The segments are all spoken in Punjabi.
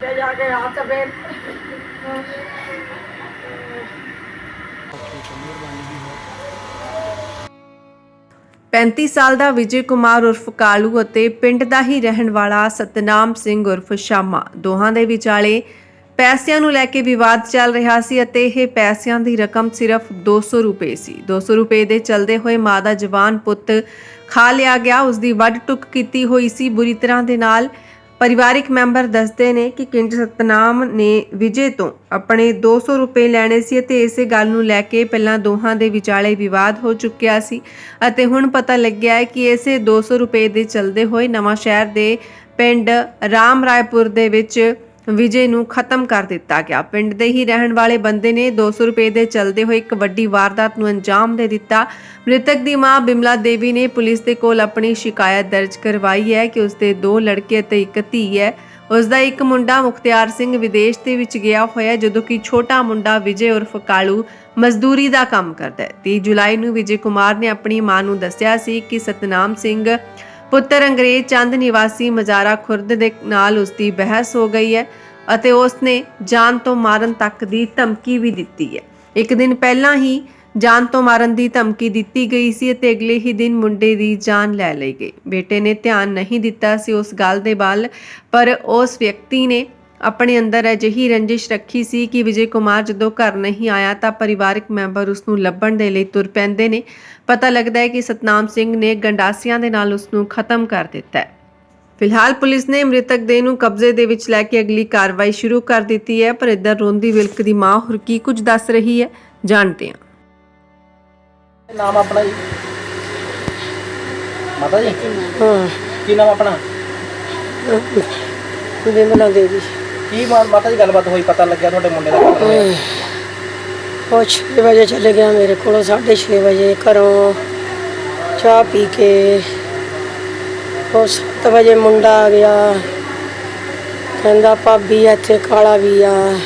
ਤੇ ਜਾ ਕੇ ਆ ਸਭੇ ਪੈਂਤੀ ਸਾਲ ਦਾ ਵਿਜੇ ਕੁਮਾਰ ਉਰਫ ਕਾਲੂ ਅਤੇ ਪਿੰਡ ਦਾ ਹੀ ਰਹਿਣ ਵਾਲਾ ਸਤਨਾਮ ਸਿੰਘ ਉਰਫ ਸ਼ਾਮਾ ਦੋਹਾਂ ਦੇ ਵਿਚਾਲੇ ਪੈਸਿਆਂ ਨੂੰ ਲੈ ਕੇ ਵਿਵਾਦ ਚੱਲ ਰਿਹਾ ਸੀ ਅਤੇ ਇਹ ਪੈਸਿਆਂ ਦੀ ਰਕਮ ਸਿਰਫ 200 ਰੁਪਏ ਸੀ। 200 ਰੁਪਏ ਦੇ ਚਲਦੇ ਹੋਏ ਮਾਂ ਦਾ ਜਵਾਨ ਪੁੱਤ ਖਾ ਲਿਆ ਗਿਆ। ਉਸ ਦੀ ਵੱਢ ਟੁੱਕ ਕੀਤੀ ਹੋਈ ਸੀ। ਬੁਰੀ ਤਰ੍ਹਾਂ ਦੇ ਨਾਲ ਪਰਿਵਾਰਿਕ ਮੈਂਬਰ ਦੱਸਦੇ ਨੇ ਕਿ ਕਿੰਜ ਸਤਨਾਮ ਨੇ ਵਿਜੇ ਤੋਂ ਆਪਣੇ 200 ਰੁਪਏ ਲੈਣੇ ਸੀ ਅਤੇ ਇਸੇ ਗੱਲ ਨੂੰ ਲੈ ਕੇ ਪਹਿਲਾਂ ਦੋਹਾਂ ਦੇ ਵਿਚਾਲੇ ਵਿਵਾਦ ਹੋ ਚੁੱਕਿਆ ਸੀ ਅਤੇ ਹੁਣ ਪਤਾ ਲੱਗਿਆ ਹੈ ਕਿ ਇਸੇ 200 ਰੁਪਏ ਦੇ ਚਲਦੇ ਹੋਏ ਨਵਾਂ ਸ਼ਹਿਰ ਦੇ ਪਿੰਡ ਰਾਮ ਰਾਏਪੁਰ ਦੇ ਵਿੱਚ ਵਿਜੇ ਨੂੰ ਖਤਮ ਕਰ ਦਿੱਤਾ ਗਿਆ। ਪਿੰਡ ਦੇ ਹੀ ਰਹਿਣ ਵਾਲੇ ਬੰਦੇ ਨੇ 200 ਰੁਪਏ ਦੇ ਚਲਦੇ ਹੋਏ ਇੱਕ ਵੱਡੀ ਵਾਰਦਾਤ ਨੂੰ ਅੰਜਾਮ ਦੇ ਦਿੱਤਾ। ਮ੍ਰਿਤਕ ਦੀ ਮਾਂ ਬਿਮਲਾ ਦੇਵੀ ਨੇ ਪੁਲਿਸ ਦੇ ਕੋਲ ਆਪਣੀ ਸ਼ਿਕਾਇਤ ਦਰਜ ਕਰਵਾਈ ਹੈ ਕਿ ਉਸਦੇ ਦੋ ਲੜਕੇ ਅਤੇ ਇੱਕ ਧੀ ਹੈ। ਉਸ ਦਾ ਇੱਕ ਮੁੰਡਾ ਮੁਖਤਿਆਰ ਸਿੰਘ ਵਿਦੇਸ਼ ਦੇ ਵਿੱਚ ਗਿਆ ਹੋਇਆ ਜਦੋਂ ਕਿ ਛੋਟਾ ਮੁੰਡਾ ਵਿਜੇ ਉਰਫ ਕਾਲੂ ਮਜ਼ਦੂਰੀ ਦਾ ਕੰਮ ਕਰਦਾ ਹੈ। 30 ਜੁਲਾਈ ਨੂੰ ਵਿਜੇ ਕੁਮਾਰ ਨੇ ਆਪਣੀ ਮਾਂ ਨੂੰ ਦੱਸਿਆ ਸੀ ਕਿ ਸਤਨਾਮ ਸਿੰਘ ਪੁੱਤਰ ਅੰਗਰੇਜ਼ ਚੰਦ ਨਿਵਾਸੀ ਮਜ਼ਾਰਾ ਖੁਰਦ ਦੇ ਨਾਲ ਉਸ ਦੀ ਬਹਿਸ ਹੋ ਗਈ ਹੈ। ਅਤੇ ਉਸ ਨੇ ਜਾਨ ਤੋਂ ਮਾਰਨ ਤੱਕ ਦੀ ਧਮਕੀ ਵੀ ਦਿੱਤੀ ਹੈ। ਇੱਕ ਦਿਨ ਪਹਿਲਾਂ ਹੀ ਜਾਨ ਤੋਂ ਮਾਰਨ ਦੀ ਧਮਕੀ ਦਿੱਤੀ ਗਈ ਸੀ ਅਤੇ ਅਗਲੇ ਹੀ ਦਿਨ ਮੁੰਡੇ ਦੀ ਜਾਨ ਲੈ ਲਈ ਗਈ। ਬੇਟੇ ਨੇ ਧਿਆਨ ਨਹੀਂ ਦਿੱਤਾ ਸੀ ਉਸ ਗੱਲ ਦੇ ਵੱਲ, ਪਰ ਉਸ ਵਿਅਕਤੀ ਨੇ ਆਪਣੇ ਅੰਦਰ ਅਜਿਹੀ ਰੰਜਿਸ਼ ਰੱਖੀ ਸੀ ਕਿ ਵਿਜੇ ਕੁਮਾਰ ਜਦੋਂ ਘਰ ਨਹੀਂ ਆਇਆ ਤਾਂ ਪਰਿਵਾਰਕ ਮੈਂਬਰ ਉਸ ਨੂੰ ਲੱਭਣ ਦੇ ਲਈ ਤੁਰ ਪੈਂਦੇ ਨੇ। ਪਤਾ ਲੱਗਦਾ ਹੈ ਕਿ ਸਤਨਾਮ ਸਿੰਘ ਨੇ ਗੰਡਾਸੀਆਂ ਦੇ ਨਾਲ ਉਸ ਨੂੰ ਖਤਮ ਕਰ ਦਿੱਤਾ ਹੈ। ਫਿਲਹਾਲ ਪੁਲਿਸ ਨੇ ਮ੍ਰਿਤਕ ਦੇਹ ਨੂੰ ਕਬਜ਼ੇ ਦੇ ਵਿੱਚ ਲੈ ਕੇ ਅਗਲੀ ਕਾਰਵਾਈ ਸ਼ੁਰੂ ਕਰ ਦਿੱਤੀ ਹੈ ਪਰ ਇਧਰ ਰੋਂਦੀ ਵਿਲਕ ਦੀ ਮਾਂ ਹੋਰ ਕੀ ਕੁਝ ਦੱਸ ਰਹੀ ਹੈ ਜਾਣਦੇ ਹਾਂ। ਨਾਮ ਆਪਣਾ ਜੀ? ਮਾਤਾ ਜੀ? ਹਾਂ। ਕੀ ਨਾਮ ਆਪਣਾ? ਬਿਮਲਾ ਦੇਵੀ। ਕੀ ਮਾ- ਮਾਤਾ ਜੀ ਗੱਲਬਾਤ ਹੋਈ ਪਤਾ ਲੱਗਿਆ ਤੁਹਾਡੇ ਮੁੰਡੇ ਦਾ ਕਤਲ ਹੋਇਆ ਉਹ 6 ਵਜੇ ਚਲੇ ਗਿਆ ਮੇਰੇ ਕੋਲੋਂ 6:30 ਵਜੇ ਘਰੋਂ ਚਾਹ ਪੀ ਕੇ ਉਹ 7 ਵਜੇ ਮੁੰਡਾ ਆ ਗਿਆ। ਕਹਿੰਦਾ, ਭਾਬੀ, ਇੱਥੇ ਕਾਲਾ ਵੀ ਆ।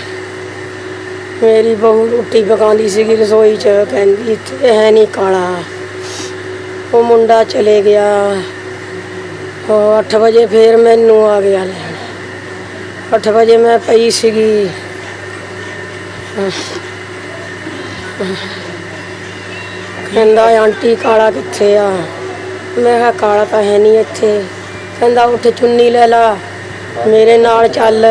ਮੇਰੀ ਬਹੂ ਰੋਟੀ ਪਕਾਉਂਦੀ ਸੀਗੀ ਰਸੋਈ 'ਚ, ਕਹਿੰਦੀ, ਇੱਥੇ ਹੈ ਨਹੀਂ ਕਾਲਾ। ਉਹ ਮੁੰਡਾ ਚਲੇ ਗਿਆ। ਉਹ 8 ਵਜੇ ਫੇਰ ਮੈਨੂੰ ਆ ਗਿਆ ਲੈਣ। 8 ਵਜੇ ਮੈਂ ਪਈ ਸੀਗੀ। ਕਹਿੰਦਾ, ਆਂਟੀ, ਕਾਲਾ ਕਿੱਥੇ ਆ? ਮੈਂ ਕਿਹਾ ਕਾਲਾ ਤਾਂ ਹੈ ਨਹੀਂ ਇੱਥੇ। ਕਹਿੰਦਾ ਉੱਠ ਚੁੰਨੀ ਲੈ ਲਾ। ਮੇਰੇ ਨਾਲ ਚੱਲ।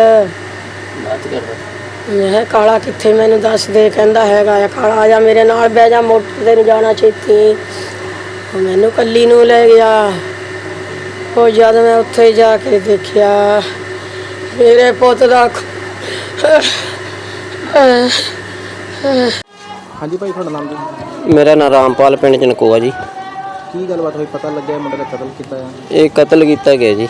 ਮੈਂ ਕਿਹਾ ਕਾਲਾ ਕਿੱਥੇ ਮੈਨੂੰ ਦੱਸ ਦੇ ਕਹਿੰਦਾ ਹੈਗਾ ਆ ਕਾਲਾ। ਆ ਜਾ ਮੇਰੇ ਨਾਲ ਬਹਿ ਜਾ ਮੋਟਰ ਤੇ ਨੂੰ ਜਾਣਾ ਛੇਤੀ। ਉਹ ਮੈਨੂੰ ਕੱਲੀ ਨੂੰ ਲੈ ਗਿਆ। ਉਹ ਜਦ ਮੈਂ ਉੱਥੇ ਜਾ ਕੇ ਦੇਖਿਆ ਮੇਰੇ ਪੁੱਤ ਦਾ ਹਾਂਜੀ ਭਾਈ ਤੁਹਾਡਾ ਨਾਮ ਜੀ ਮੇਰਾ ਨਾਮ ਰਾਮਪਾਲ ਪਿੰਡ ਚਨਕੋਆ ਜੀ। ਕੀ ਗੱਲਬਾਤ ਹੋਈ? ਪਤਾ ਲੱਗਿਆ ਮੁੰਡੇ ਦਾ ਕਤਲ ਕੀਤਾ ਹੈ ਇਹ ਕਤਲ ਕੀਤਾ ਗਿਆ ਜੀ।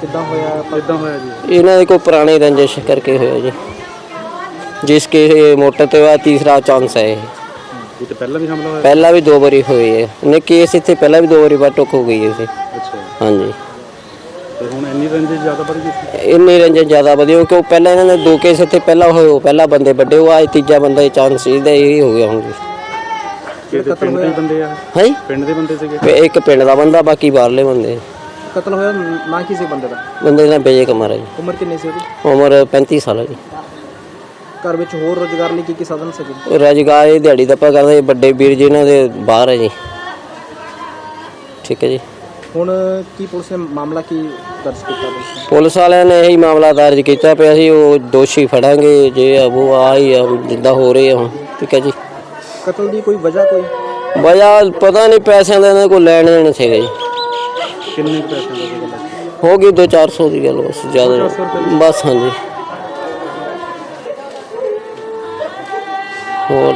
ਕਿੱਦਾਂ ਹੋਇਆ? ਕਿੱਦਾਂ ਹੋਇਆ ਜੀ? ਇਹਨਾਂ ਦੇ ਕੋਈ ਪੁਰਾਣੇ ਰੰਜਿਸ਼ ਕਰਕੇ ਹੋਇਆ ਜੀ। ਜਿਸ ਕੇ ਇਹ ਮੋਟਰ ਤੇ ਵਾ ਤੀਸਰਾ ਚਾਂਸ ਹੈ ਇਹ। ਇਹ ਤਾਂ ਪਹਿਲਾਂ ਵੀ ਹਮਲਾ ਹੋਇਆ? ਪਹਿਲਾਂ ਵੀ ਦੋ ਵਾਰੀ ਹੋਏ ਹੈ ਨੇ ਕੇਸ ਇੱਥੇ ਪਹਿਲਾਂ ਵੀ ਦੋ ਵਾਰੀ ਬਾਰ ਟੁੱਕ ਹੋ ਗਈ ਹੈ ਸੀ ਅੱਛਾ। ਹਾਂਜੀ। ਤੇ ਹੁਣ ਇੰਨੀ ਰੰਜਿਸ਼ ਜ਼ਿਆਦਾ ਵੱਧ ਗਈ ਇੰਨੇ ਰੰਜਿਸ਼ ਜ਼ਿਆਦਾ ਵਧੀਆ ਕਿਉਂਕਿ ਉਹ ਪਹਿਲਾਂ ਇਹਨਾਂ ਨੇ ਦੋ ਕੇਸ ਇੱਥੇ ਪਹਿਲਾਂ ਹੋਏ ਉਹ ਪਹਿਲਾਂ ਬੰਦੇ ਵੱਡੇ ਹੋਆ ਇਹ ਤੀਜਾ ਬੰਦਾ ਇਹ ਚਾਂਸ ਇਹਦਾ ਇਹ ਹੋ ਗਿਆ ਹੁਣ ਜੀ। ਕਿ ਪਿੰਡ ਦੇ ਬੰਦੇ ਆ। ਹਾਂਜੀ ਪਿੰਡ ਦੇ ਬੰਦੇ ਸੀਗੇ। ਇੱਕ ਪਿੰਡ ਦਾ ਬੰਦਾ ਬਾਕੀ ਬਾਹਰਲੇ ਬੰਦੇ। ਕਤਲ ਹੋਇਆ? ਨਾ ਕਿਸੇ ਬੰਦੇ ਦਾ? ਬੰਦੇ ਦਾ ਬੇਜੇ ਕਮਰ ਹੈ ਜੀ। ਉਮਰ ਕਿੰਨੀ ਸੀ ਉਹਦੀ? ਉਮਰ 35 ਸਾਲ ਹੈ ਜੀ। ਘਰ ਵਿੱਚ ਹੋਰ ਰੋਜ਼ਗਾਰ ਲਈ ਕੀ ਕੀ ਸਾਧਨ ਸੀਗੇ? ਰੁਜ਼ਗਾਰ ਇਹ ਦਿਹਾੜੀ ਦਾ ਆਪਾਂ ਕਰਦੇ ਵੱਡੇ ਵੀਰ ਜੀ ਇਹਨਾਂ ਦੇ ਬਾਹਰ ਹੈ ਜੀ। ਠੀਕ ਹੈ ਜੀ। ਹੁਣ ਕੀ ਪੁਲਿਸ ਨੇ ਮਾਮਲਾ ਕੀ ਦਰਜ ਕੀਤਾ? ਪੁਲਿਸ ਨੇ ਪੁਲਿਸ ਵਾਲਿਆਂ ਨੇ ਇਹੀ ਮਾਮਲਾ ਦਰਜ ਕੀਤਾ ਪਿਆ ਸੀ ਉਹ ਦੋਸ਼ੀ ਫੜਾਂਗੇ ਜੇ ਆ ਉਹ ਆ ਹੀ ਆ ਜਿੱਦਾਂ ਹੋ ਰਹੇ ਆ ਹੁਣ। ਠੀਕ ਹੈ ਜੀ। ਕਤਲ ਦੀ ਕੋਈ ਵਜ੍ਹਾ ਕੋਈ? ਵਜ੍ਹਾ ਪਤਾ ਨਹੀਂ ਪੈਸਿਆਂ ਦਾ ਇਹਨਾਂ ਕੋਲ ਲੈਣ ਦੇਣ ਸੀਗਾ ਜੀ। ਕਿੰਨੇ ਪੈਸੇ ਦਾ ਗੱਲ ਹੈ ਹੋ ਗਈ 2-400 ਦੀ ਗੱਲ ਬਸ ਜ਼ਿਆਦਾ। ਨਹੀਂ। ਬਸ ਹਾਂਜੀ। ਹੋਰ?